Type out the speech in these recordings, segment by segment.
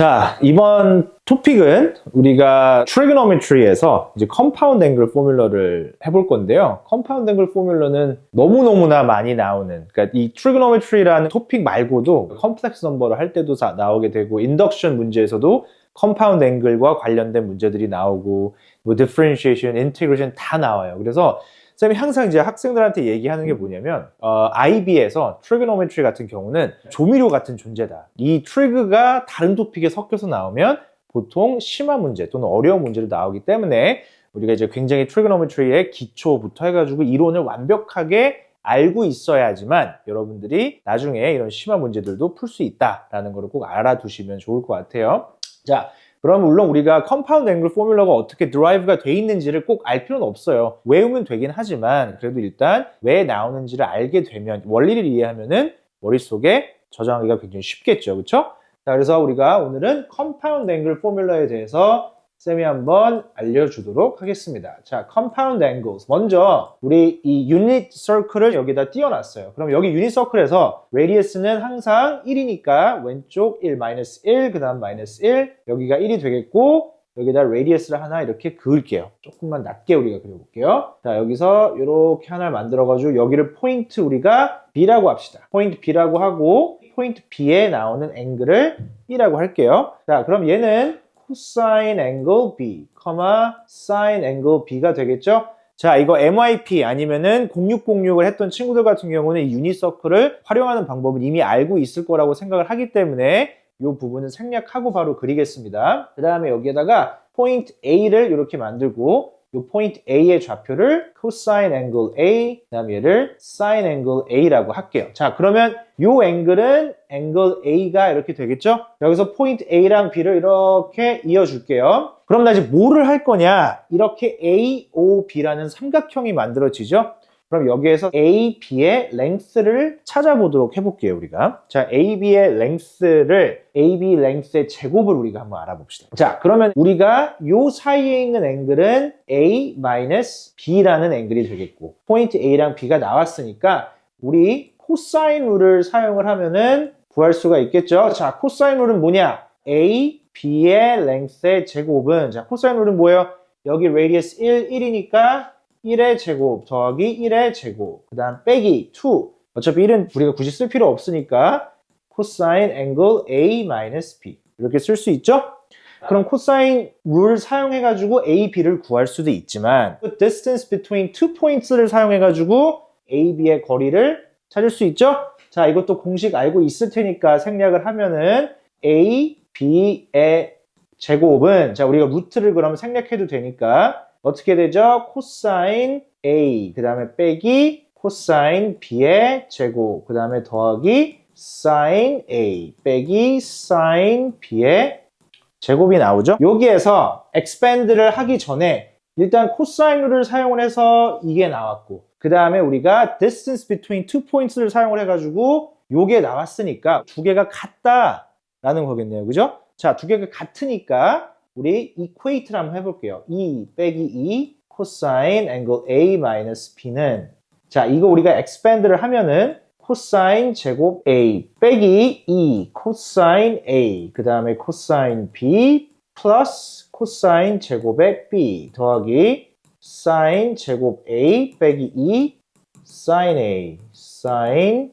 자, 이번 토픽은 우리가 트리그노메트리에서 이제 컴파운드 앵글 포뮬러를 해볼 건데요. 컴파운드 앵글 포뮬러는 너무너무나 많이 나오는, 그러니까 이 트리그노메트리라는 토픽 말고도 컴플렉스 넘버를 할 때도 다 나오게 되고, 인덕션 문제에서도 컴파운드 앵글과 관련된 문제들이 나오고, 뭐 디퍼런시에이션, 인테그레이션 다 나와요. 그래서 쌤이 항상 이제 학생들한테 얘기하는 게 뭐냐면 어, IB에서 트리그노메트리 같은 경우는 조미료 같은 존재다. 이 트리그가 다른 토픽에 섞여서 나오면 보통 심한 문제 또는 어려운 문제로 나오기 때문에 우리가 이제 굉장히 트리그노메트리의 기초부터 해가지고 이론을 완벽하게 알고 있어야지만 여러분들이 나중에 이런 심한 문제들도 풀 수 있다라는 걸꼭 알아두시면 좋을 것 같아요. 자, 그럼 물론 우리가 컴파운드 앵글 포뮬러가 어떻게 드라이브가 돼 있는지를 꼭 알 필요는 없어요. 외우면 되긴 하지만 그래도 일단 왜 나오는지를 알게 되면 원리를 이해하면은 머릿속에 저장하기가 굉장히 쉽겠죠. 그렇죠? 자, 그래서 우리가 오늘은 컴파운드 앵글 포뮬러에 대해서 쌤이 한번 알려주도록 하겠습니다. 자, compound angles. 먼저 우리 이 유닛 서클을 여기다 띄워놨어요. 그럼 여기 유닛 서클에서 radius는 항상 1이니까 왼쪽 1, 마이너스 1, 그 다음 마이너스 1, 여기가 1이 되겠고 여기다 radius를 하나 이렇게 그을게요. 조금만 낮게 우리가 그려볼게요. 자, 여기서 이렇게 하나를 만들어가지고 여기를 포인트 우리가 B라고 합시다. 포인트 B라고 하고 포인트 B에 나오는 앵글을 B라고 할게요. 자, 그럼 얘는 코사인 앵글 B, 사인 앵글 B가 되겠죠? 자, 이거 MYP 아니면은 0606을 했던 친구들 같은 경우는 이 유니서클을 활용하는 방법을 이미 알고 있을 거라고 생각을 하기 때문에 이 부분은 생략하고 바로 그리겠습니다. 그 다음에 여기에다가 포인트 A를 이렇게 만들고 이 포인트 A의 좌표를 코사인 앵글 A, 그 다음에 얘를 사인 앵글 A라고 할게요. 자, 그러면 이 앵글은 앵글 A가 이렇게 되겠죠? 여기서 포인트 A랑 B를 이렇게 이어줄게요. 그럼 나 이제 뭐를 할 거냐? 이렇게 A, O, B라는 삼각형이 만들어지죠? 그럼 여기에서 A, B의 랭스를 찾아보도록 해볼게요, 우리가. 자, A, B의 랭스를, A, B 랭스의 제곱을 우리가 한번 알아봅시다. 자, 그러면 우리가 요 사이에 있는 앵글은 A-B라는 앵글이 되겠고, 포인트 A랑 B가 나왔으니까, 우리 코사인 룰을 사용을 하면은 구할 수가 있겠죠. 자, 코사인 룰은 뭐냐? A, B의 랭스의 제곱은, 자, 코사인 룰은 뭐예요? 여기 radius 1, 1이니까 1의 제곱 더하기 1의 제곱 그 다음 빼기 2 어차피 1은 우리가 굳이 쓸 필요 없으니까 코사인 앵글 A-B 이렇게 쓸 수 있죠? 그럼 코사인 룰 사용해가지고 A, B를 구할 수도 있지만 그 distance between two points를 사용해가지고 A, B의 거리를 찾을 수 있죠? 자 이것도 공식 알고 있을 테니까 생략을 하면은 A, B의 제곱은 자 우리가 루트를 그러면 생략해도 되니까 어떻게 되죠? 코사인 A 그 다음에 빼기 코사인 B의 제곱 그 다음에 더하기 사인 A 빼기 사인 B의 제곱이 나오죠. 여기에서 expand를 하기 전에 일단 코사인을 사용을 해서 이게 나왔고 그 다음에 우리가 distance between two points를 사용을 해가지고 요게 나왔으니까 두 개가 같다 라는 거겠네요. 그죠? 자, 두 개가 같으니까 우리 equate를 한번 해볼게요. 2 빼기 2 코사인 앵글 A 마이너스 B는 자 이거 우리가 expand를 하면은 코사인 제곱 A 빼기 2 코사인 A 그 다음에 코사인 B 플러스 코사인 제곱의 B 더하기 사인 제곱 A 빼기 2 사인 A 사인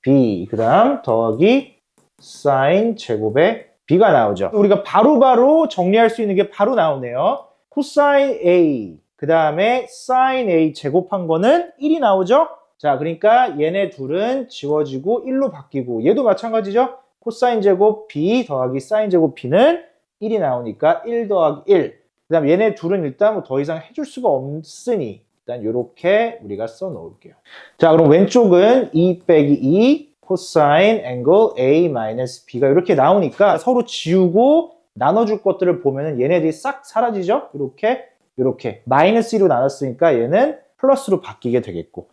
B 그 다음 더하기 사인 제곱의 B가 나오죠. 우리가 바로바로 바로 정리할 수 있는 게 바로 나오네요. 코사인 A, 그 다음에 사인 A 제곱한 거는 1이 나오죠? 자, 그러니까 얘네 둘은 지워지고 1로 바뀌고 얘도 마찬가지죠? 코사인 제곱 B 더하기 사인 제곱 B는 1이 나오니까 1 더하기 1. 그 다음 얘네 둘은 일단 뭐 더 이상 해줄 수가 없으니 일단 이렇게 우리가 써 놓을게요. 자, 그럼 왼쪽은 2 빼기 2 코사인 앵글 A-B가 이렇게 나오니까 서로 지우고 나눠줄 것들을 보면 얘네들이 싹 사라지죠? 이렇게 이렇게 마이너스 2로 나눴으니까 얘는 플러스로 바뀌게 되겠고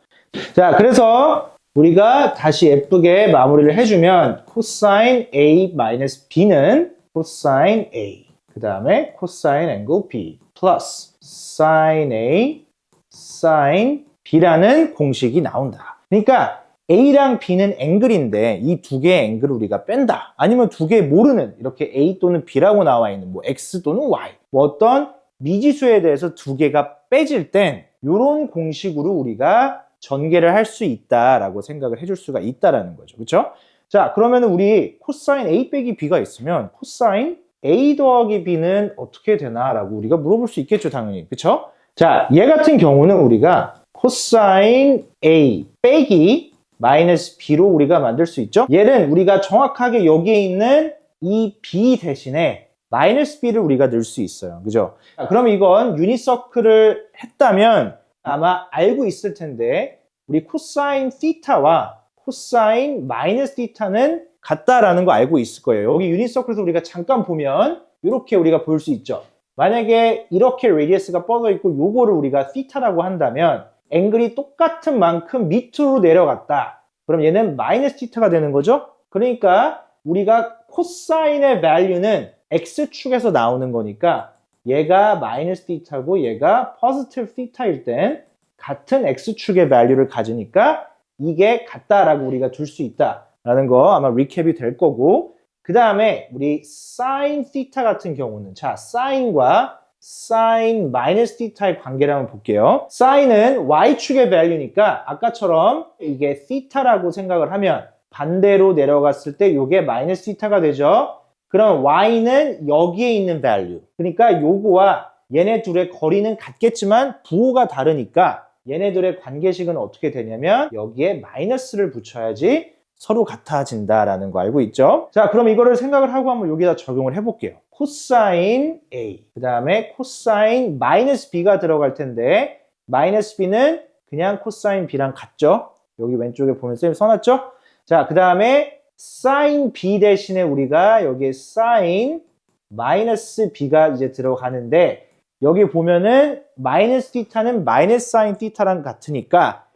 자 그래서 우리가 다시 예쁘게 마무리를 해주면 코사인 A-B는 코사인 A 그 다음에 코사인 앵글 B 플러스 사인 A 사인 B라는 공식이 나온다. 그러니까 A랑 B는 앵글인데 이 두 개의 앵글을 우리가 뺀다. 아니면 두개 모르는 이렇게 A 또는 B라고 나와 있는 뭐 X 또는 Y 뭐 어떤 미지수에 대해서 두 개가 빼질 땐 이런 공식으로 우리가 전개를 할 수 있다라고 생각을 해줄 수가 있다라는 거죠. 그렇죠? 자, 그러면 우리 코사인 A 빼기 B가 있으면 코사인 A 더하기 B는 어떻게 되나라고 우리가 물어볼 수 있겠죠, 당연히. 그렇죠? 자, 얘 같은 경우는 우리가 코사인 A 빼기 마이너스 B로 우리가 만들 수 있죠. 얘는 우리가 정확하게 여기에 있는 이 B 대신에 마이너스 B를 우리가 넣을 수 있어요. 그죠? 자, 그럼 이건 유니서클을 했다면 아마 알고 있을 텐데 우리 코사인 시타와 코사인 마이너스 시타는 같다라는 거 알고 있을 거예요. 여기 유니서클에서 우리가 잠깐 보면 이렇게 우리가 볼 수 있죠. 만약에 이렇게 레디어스가 뻗어 있고 요거를 우리가 시타라고 한다면 앵글이 똑같은 만큼 밑으로 내려갔다. 그럼 얘는 마이너스 시타가 되는 거죠? 그러니까 우리가 코사인의 value는 x축에서 나오는 거니까 얘가 마이너스 시타고 얘가 포지티브 시타일 땐 같은 x축의 value를 가지니까 이게 같다라고 우리가 둘 수 있다라는 거 아마 리캡이 될 거고 그 다음에 우리 sin theta 같은 경우는 자 sine과 sin 마이너스 theta의 관계를 한번 볼게요. sine은 y축의 value니까 아까처럼 이게 theta라고 생각을 하면 반대로 내려갔을 때 이게 마이너스 theta가 되죠. 그럼 y는 여기에 있는 value. 그러니까 요거와 얘네 둘의 거리는 같겠지만 부호가 다르니까 얘네들의 관계식은 어떻게 되냐면 여기에 마이너스를 붙여야지 서로 같아진다라는 거 알고 있죠? 자, 그럼 이거를 생각을 하고 한번 여기다 적용을 해볼게요. 코사인 A, 그 다음에 코사인 마이너스 B가 들어갈 텐데 마이너스 B는 그냥 코사인 B랑 같죠? 여기 왼쪽에 보면 쌤이 써놨죠? 자, 그 다음에 사인 B 대신에 우리가 여기에 사인 마이너스 B가 이제 들어가는데 여기 보면은 마이너스 티타는 마이너스 사인 티타랑 같으니까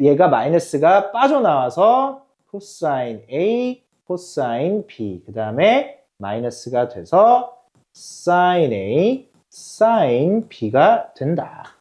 얘가 마이너스가 빠져나와서 코사인 A, 코사인 B 그 다음에 마이너스가 돼서 사인 A, 사인 B가 된다.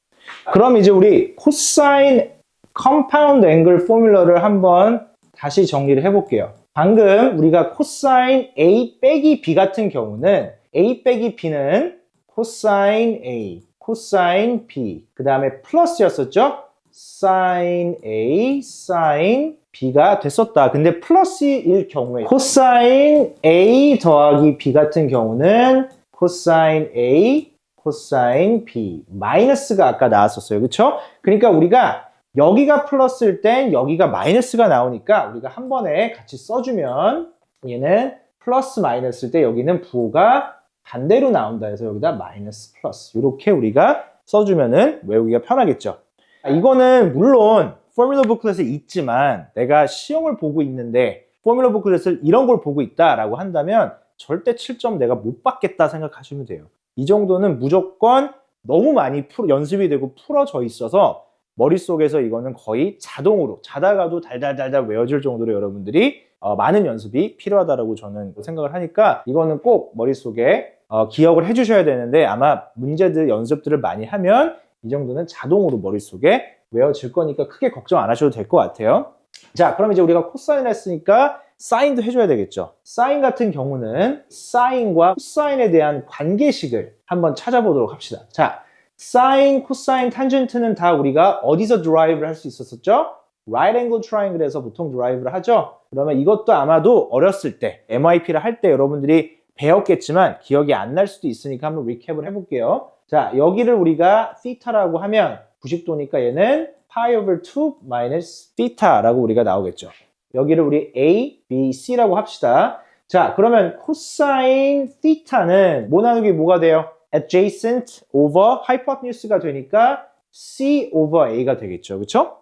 그럼 이제 우리 코사인 컴파운드 앵글 포뮬러를 한번 다시 정리를 해볼게요. 방금 우리가 코사인 A 빼기 B 같은 경우는 A 빼기 B는 코사인 A, 코사인 B, 그 다음에 플러스였었죠? 사인 A, 사인 B가 됐었다. 근데 플러스일 경우에 코사인 A 더하기 B 같은 경우는 코사인 A, 코사인 B, 마이너스가 아까 나왔었어요. 그쵸? 그러니까 우리가 여기가 플러스일 땐 여기가 마이너스가 나오니까 우리가 한 번에 같이 써주면 얘는 플러스 마이너스일 때 여기는 부호가 반대로 나온다 해서 여기다 마이너스 플러스 이렇게 우리가 써주면은 외우기가 편하겠죠. 아, 이거는 물론 포뮬러 부클렛에 있지만 내가 시험을 보고 있는데 포뮬러 부클렛을 이런 걸 보고 있다라고 한다면 절대 7점 내가 못 받겠다 생각하시면 돼요. 이 정도는 무조건 너무 많이 풀, 연습이 되고 풀어져 있어서 머릿속에서 이거는 거의 자동으로 자다가도 달달달달 외워질 정도로 여러분들이 어, 많은 연습이 필요하다고 저는 생각을 하니까 이거는 꼭 머릿속에 어, 기억을 해주셔야 되는데 아마 문제들 연습들을 많이 하면 이 정도는 자동으로 머릿속에 외워질 거니까 크게 걱정 안 하셔도 될 것 같아요. 자, 그럼 이제 우리가 코사인 했으니까 사인도 해줘야 되겠죠. 사인 같은 경우는 사인과 코사인에 대한 관계식을 한번 찾아보도록 합시다. 자, 사인, 코사인, 탄젠트는 다 우리가 어디서 드라이브를 할 수 있었었죠? right angle triangle에서 보통 드라이브를 하죠. 그러면 이것도 아마도 어렸을 때 MIP를 할 때 여러분들이 배웠겠지만 기억이 안 날 수도 있으니까 한번 리캡을 해볼게요. 자, 여기를 우리가 theta라고 하면 90도니까 얘는 pi over 2 minus theta라고 우리가 나오겠죠. 여기를 우리 A, B, C라고 합시다. 자, 그러면 코사인 theta는 뭐 나누기 뭐가 돼요? adjacent over hypotenuse가 되니까 C over A가 되겠죠. 그렇죠?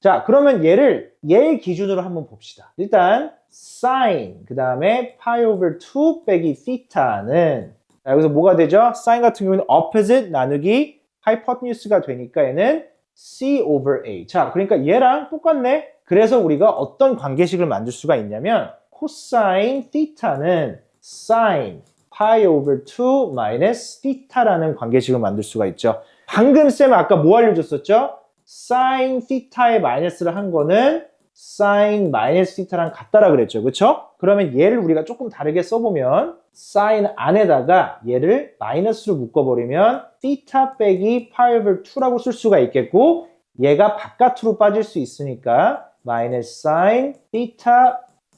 자, 그러면 얘를 얘 기준으로 한번 봅시다. 일단 sin 그 다음에 pi over 2 빼기 theta는 자, 여기서 뭐가 되죠? sin 같은 경우는 opposite 나누기 hypotenuse가 되니까 얘는 c over a. 자, 그러니까 얘랑 똑같네. 그래서 우리가 어떤 관계식을 만들 수가 있냐면 cosine theta는 sin pi over 2 minus theta라는 관계식을 만들 수가 있죠. 방금 쌤 아까 뭐 알려줬었죠? sin theta의 마이너스를 한 거는 sin 마이너스 θ랑 같다라 그랬죠. 그쵸? 그러면 얘를 우리가 조금 다르게 써보면 sin 안에다가 얘를 마이너스로 묶어버리면 theta 빼기 5를 2라고 쓸 수가 있겠고 얘가 바깥으로 빠질 수 있으니까 마이너스 sin theta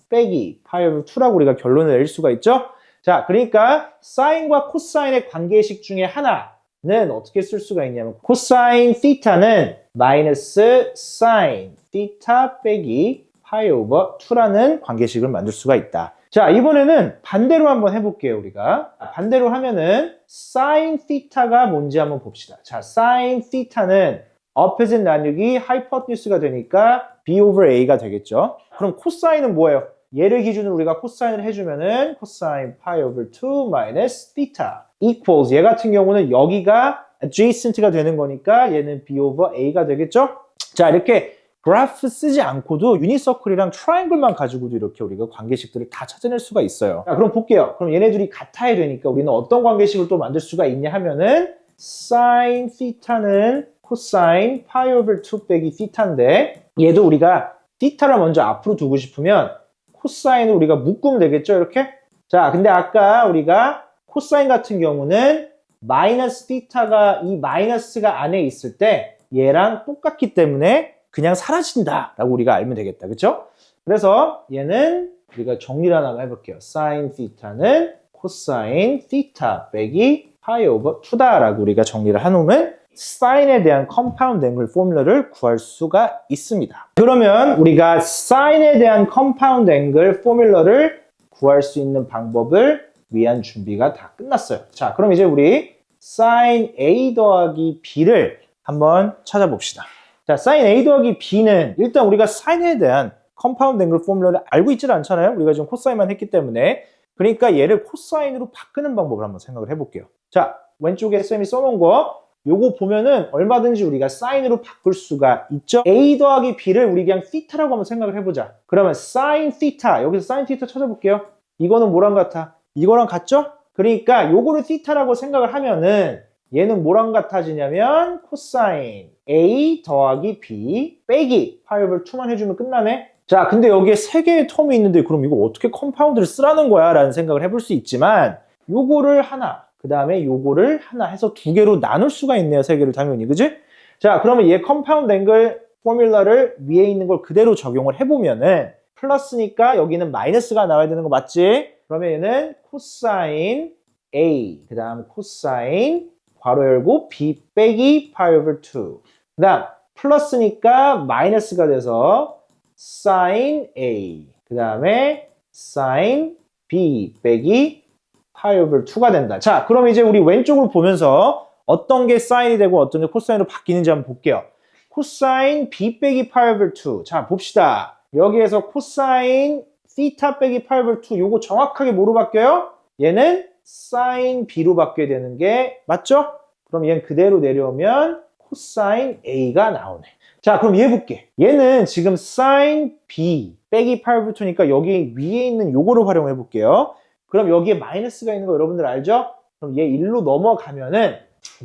빼기 5를 2라고 우리가 결론을 낼 수가 있죠. 자, 그러니까 사인과 코사인의 관계식 중에 하나는 어떻게 쓸 수가 있냐면 코사인 θ는 마이너스 사인 θ 빼기 파이 오버 2라는 관계식을 만들 수가 있다. 자, 이번에는 반대로 한번 해볼게요, 우리가. 반대로 하면은 sin theta가 뭔지 한번 봅시다. 자, sin theta는 opposite 나누기 하이퍼뉴스가 되니까 b over a가 되겠죠. 그럼 코사인은 뭐예요? 얘를 기준으로 우리가 코사인을 해주면은 코사인 pi over 2 minus theta equals 얘 같은 경우는 여기가 adjacent가 되는 거니까 얘는 b over a가 되겠죠? 자, 이렇게 그래프 쓰지 않고도 유니서클이랑 트라이앵글만 가지고도 이렇게 우리가 관계식들을 다 찾아낼 수가 있어요. 자, 그럼 볼게요. 그럼 얘네들이 같아야 되니까 우리는 어떤 관계식을 또 만들 수가 있냐 하면은 sin theta는 코사인 파 over 2 빼기 theta인데 얘도 우리가 theta를 먼저 앞으로 두고 싶으면 코사인을 우리가 묶으면 되겠죠 이렇게 자 근데 아까 우리가 cosine 같은 경우는 마이너스 theta가 이 마이너스가 안에 있을 때 얘랑 똑같기 때문에 그냥 사라진다 라고 우리가 알면 되겠다. 그쵸? 그래서 얘는 우리가 정리를 하나 해볼게요. sin θ는 코사인 θ 빼기 파이 오버 2다 라고 우리가 정리를 해놓으면 사인에 대한 컴파운드 앵글 포뮬러를 구할 수가 있습니다. 그러면 우리가 사인에 대한 컴파운드 앵글 포뮬러를 구할 수 있는 방법을 위한 준비가 다 끝났어요. 자, 그럼 이제 우리 sin a 더하기 b를 한번 찾아봅시다. 자, sin A 더하기 B는 일단 우리가 sin에 대한 컴파운드 앵글 포뮬러를 알고 있지 않잖아요. 우리가 지금 코사인만 했기 때문에. 그러니까 얘를 코사인으로 바꾸는 방법을 한번 생각을 해볼게요. 자, 왼쪽에 쌤이 써놓은 거 요거 보면은 얼마든지 우리가 사인으로 바꿀 수가 있죠. a 더하기 b를 우리 그냥 theta라고 한번 생각을 해보자. 그러면 sin theta 여기서 sin theta 찾아볼게요. 이거는 뭐랑 같아? 이거랑 같죠? 그러니까 요거를 theta라고 생각을 하면은 얘는 뭐랑 같아지냐면 코사인 a 더하기 b 빼기 파이over 2만 해주면 끝나네. 자, 근데 여기에 세 개의 텀이 있는데 그럼 이거 어떻게 컴파운드를 쓰라는 거야? 라는 생각을 해볼 수 있지만 요거를 하나 그 다음에 요거를 하나 해서 두 개로 나눌 수가 있네요. 세 개를 당연히. 그지? 자, 그러면 얘 컴파운드 앵글 포뮬러를 위에 있는 걸 그대로 적용을 해보면은 플러스니까 여기는 마이너스가 나와야 되는 거 맞지? 그러면 얘는 코사인 A, 그 다음 코사인 괄호 열고 B 빼기 파이 오버 2. 그 다음 플러스니까 마이너스가 돼서 sin A, 그 다음에 sin B 빼기 파이 오버 2가 된다. 자, 그럼 이제 우리 왼쪽으로 보면서 어떤 게 사인이 되고 어떤 게 코사인으로 바뀌는지 한번 볼게요. 코사인 b 빼기 파이 오버 2. 자, 봅시다. 여기에서 코사인 θ 빼기 파이 오버 2 요거 정확하게 뭐로 바뀌어요? 얘는 sin b로 바뀌어야 되는 게 맞죠? 그럼 얘는 그대로 내려오면 코사인 a가 나오네. 자, 그럼 얘 볼게. 얘는 지금 sin b 빼기 파이 오버 2니까 여기 위에 있는 요거를 활용해 볼게요. 그럼 여기에 마이너스가 있는 거 여러분들 알죠? 그럼 얘 1로 넘어가면은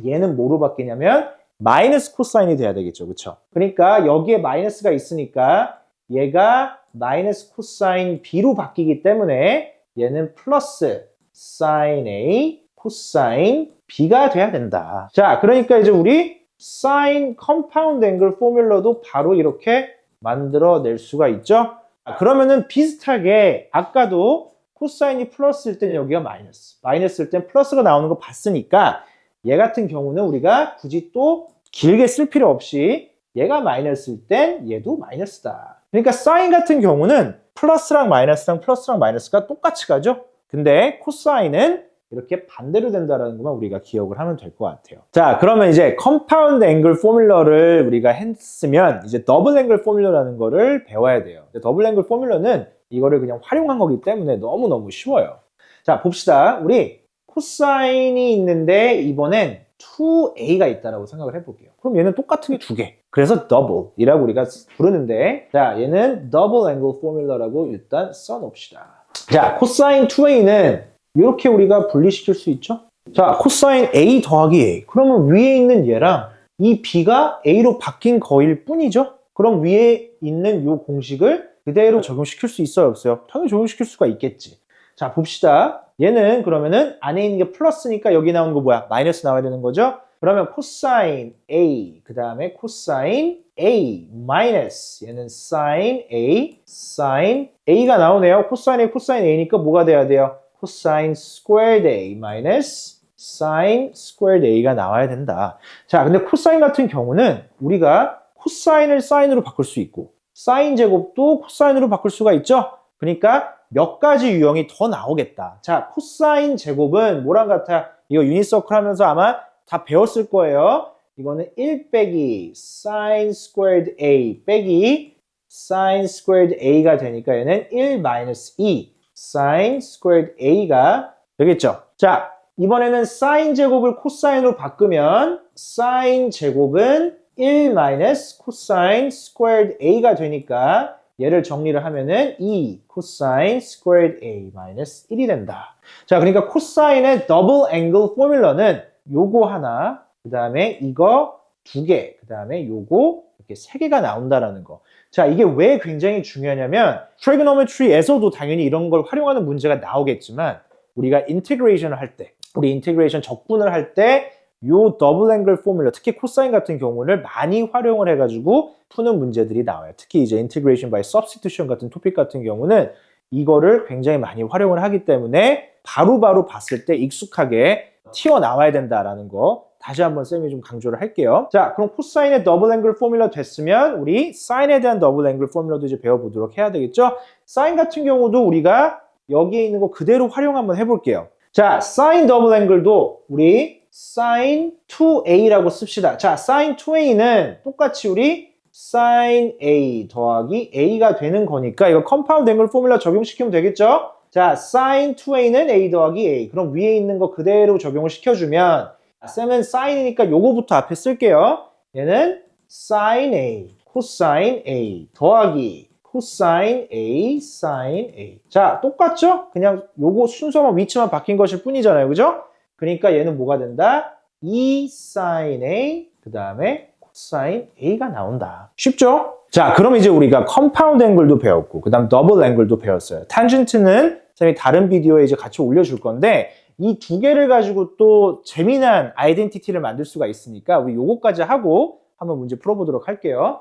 얘는 뭐로 바뀌냐면 마이너스 코사인이 돼야 되겠죠. 그쵸? 그러니까 여기에 마이너스가 있으니까 얘가 마이너스 코사인 b로 바뀌기 때문에 얘는 플러스 sin a 코사인 b가 돼야 된다. 자, 그러니까 이제 우리 sin 컴파운드 앵글 포뮬러도 바로 이렇게 만들어낼 수가 있죠. 아, 그러면은 비슷하게 아까도 코사인이 플러스일 땐 여기가 마이너스, 마이너스일 땐 플러스가 나오는 거 봤으니까 얘 같은 경우는 우리가 굳이 또 길게 쓸 필요 없이 얘가 마이너스일 땐 얘도 마이너스다. 그러니까 사인 같은 경우는 플러스랑 마이너스랑 플러스랑 마이너스가 똑같이 가죠. 근데 코사인은 이렇게 반대로 된다는 것만 우리가 기억을 하면 될 것 같아요. 자, 그러면 이제 컴파운드 앵글 포뮬러를 우리가 했으면 이제 더블 앵글 포뮬러라는 거를 배워야 돼요. 더블 앵글 포뮬러는 이거를 그냥 활용한 거기 때문에 너무너무 쉬워요. 자, 봅시다. 우리 코사인이 있는데 이번엔 2a가 있다라고 생각을 해볼게요. 그럼 얘는 똑같은 게 두 개. 그래서 더블이라고 우리가 부르는데 자, 얘는 더블 앵글 포뮬러라고 일단 써놓읍시다. 자, 코사인 2a는 이렇게 우리가 분리시킬 수 있죠? 자, 코사인 a 더하기 a. 그러면 위에 있는 얘랑 이 b가 a로 바뀐 거일 뿐이죠? 그럼 위에 있는 요 공식을 그대로 적용시킬 수 있어요, 없어요? 당연히 적용시킬 수가 있겠지. 자, 봅시다. 얘는 그러면은 안에 있는 게 플러스니까 여기 나오는 거 뭐야? 마이너스 나와야 되는 거죠? 그러면 코사인 A, 그 다음에 코사인 A 마이너스 얘는 sin A, sin A가 나오네요. 코사인 A, 코사인 A니까 뭐가 돼야 돼요? 코사인 squared A 마이너스 sin squared A가 나와야 된다. 자, 근데 코사인 같은 경우는 우리가 코사인을 사인으로 바꿀 수 있고 사인 제곱도 코사인으로 바꿀 수가 있죠. 그러니까 몇 가지 유형이 더 나오겠다. 자, 코사인 제곱은 뭐랑 같아? 이거 유니서클 하면서 아마 다 배웠을 거예요. 이거는 1 빼기 sin squared a 빼기 sin squared a가 되니까 얘는 1 마이너스 2 sin squared a가 되겠죠. 자, 이번에는 sin 제곱을 코사인으로 바꾸면 sin 제곱은 1 마이너스 코사인 squared a가 되니까 얘를 정리를 하면은 2 코사인 squared a 마이너스 1이 된다. 자, 그러니까 코사인의 더블 앵글 포뮬러는 요거 하나, 그 다음에 이거 두 개, 그 다음에 요거 이렇게 세 개가 나온다라는 거. 자, 이게 왜 굉장히 중요하냐면 trigonometry에서도 당연히 이런 걸 활용하는 문제가 나오겠지만 우리가 인테그레이션을 할 때, 우리 인테그레이션 적분을 할 때 요 더블 앵글 포뮬러, 특히 코사인 같은 경우를 많이 활용을 해가지고 푸는 문제들이 나와요. 특히 이제 인테그레이션 바이 substitution 같은 토픽 같은 경우는 이거를 굉장히 많이 활용을 하기 때문에 바로바로 봤을 때 익숙하게 튀어나와야 된다라는 거 다시 한번 쌤이 좀 강조를 할게요. 자, 그럼 코사인의 더블 앵글 포뮬러 됐으면 우리 사인에 대한 더블 앵글 포뮬러도 이제 배워보도록 해야 되겠죠? 사인 같은 경우도 우리가 여기에 있는 거 그대로 활용 한번 해볼게요. 자, 사인 더블 앵글도 우리 sin 2a라고 씁시다. 자, sin 2a는 똑같이 우리 sin a 더하기 a가 되는 거니까 이거 컴파운드 앵글 포뮬러 적용시키면 되겠죠? 자, sin 2a는 a 더하기 a. 그럼 위에 있는 거 그대로 적용을 시켜주면 쌤은 sign이니까 요거부터 앞에 쓸게요. 얘는 sin a, cosine a 더하기 cosine a, sin a. 자, 똑같죠? 그냥 요거 순서만 위치만 바뀐 것일 뿐이잖아요. 그죠? 그러니까 얘는 뭐가 된다? 2 sin a, 그 다음에 cosine a가 나온다. 쉽죠? 자, 그럼 이제 우리가 컴파운드 앵글도 배웠고, 그 다음 더블 앵글도 배웠어요. 탄젠트는 쌤이 다른 비디오에 이제 같이 올려줄 건데, 이 두 개를 가지고 또 재미난 아이덴티티를 만들 수가 있으니까, 우리 요거까지 하고 한번 문제 풀어보도록 할게요.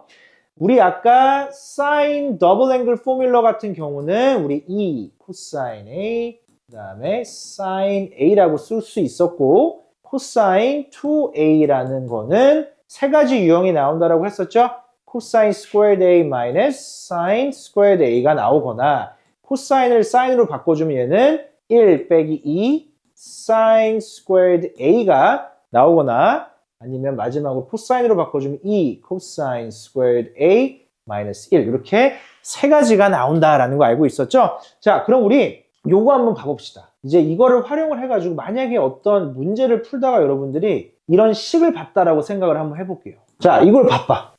우리 아까 sin 더블 앵글 포뮬러 같은 경우는 우리 E 코사인 A, 그 다음에 sin A라고 쓸 수 있었고, 코사인 2A라는 거는 세 가지 유형이 나온다라고 했었죠? 코사인 스퀘어드 A 마이너스 사인 스퀘어드 A가 나오거나 코사인을 사인으로 바꿔주면 얘는 1 빼기 2 사인 스퀘어드 A가 나오거나 아니면 마지막으로 코사인으로 바꿔주면 2 코사인 스퀘어드 A 마이너스 1 이렇게 세 가지가 나온다라는 거 알고 있었죠? 자 그럼 우리 요거 한번 봐봅시다. 이제 이거를 활용을 해가지고 만약에 어떤 문제를 풀다가 여러분들이 이런 식을 봤다라고 생각을 한번 해볼게요. 자, 이걸 봐봐.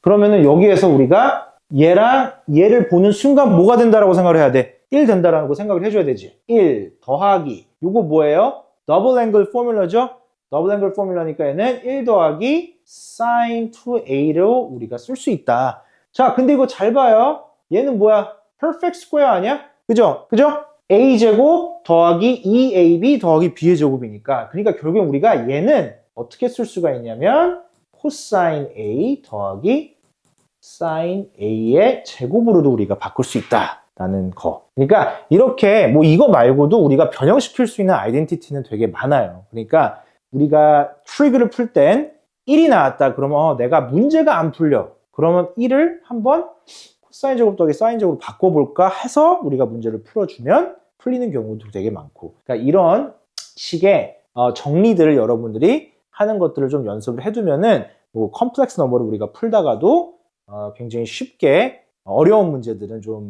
그러면은 여기에서 우리가 얘랑 얘를 보는 순간 뭐가 된다라고 생각을 해야 돼? 1 된다라는 거 생각을 해줘야 되지. 1 더하기. 요거 뭐예요? 더블 앵글 포뮬러죠? 더블 앵글 포뮬러니까 얘는 1 더하기 sin 2a로 우리가 쓸 수 있다. 자, 근데 이거 잘 봐요. 얘는 뭐야? perfect square 아니야? 그죠? 그죠? A제곱 더하기 2ab 더하기 b의 제곱이니까 그러니까 결국 우리가 얘는 어떻게 쓸 수가 있냐면 코사인 a 더하기 sin a의 제곱으로도 우리가 바꿀 수 있다 라는 거. 그러니까 이렇게 뭐 이거 말고도 우리가 변형시킬 수 있는 아이덴티티는 되게 많아요. 그러니까 우리가 트리그를 풀 땐 1이 나왔다 그러면 어, 내가 문제가 안 풀려. 그러면 1을 한번 코사인 제곱 더하기 사인 제곱으로 바꿔볼까 해서 우리가 문제를 풀어주면 풀리는 경우도 되게 많고. 그러니까 이런 식의 어, 정리들을 여러분들이 하는 것들을 좀 연습을 해두면은 뭐 컴플렉스 넘버를 우리가 풀다가도 어, 굉장히 쉽게 어려운 문제들은 좀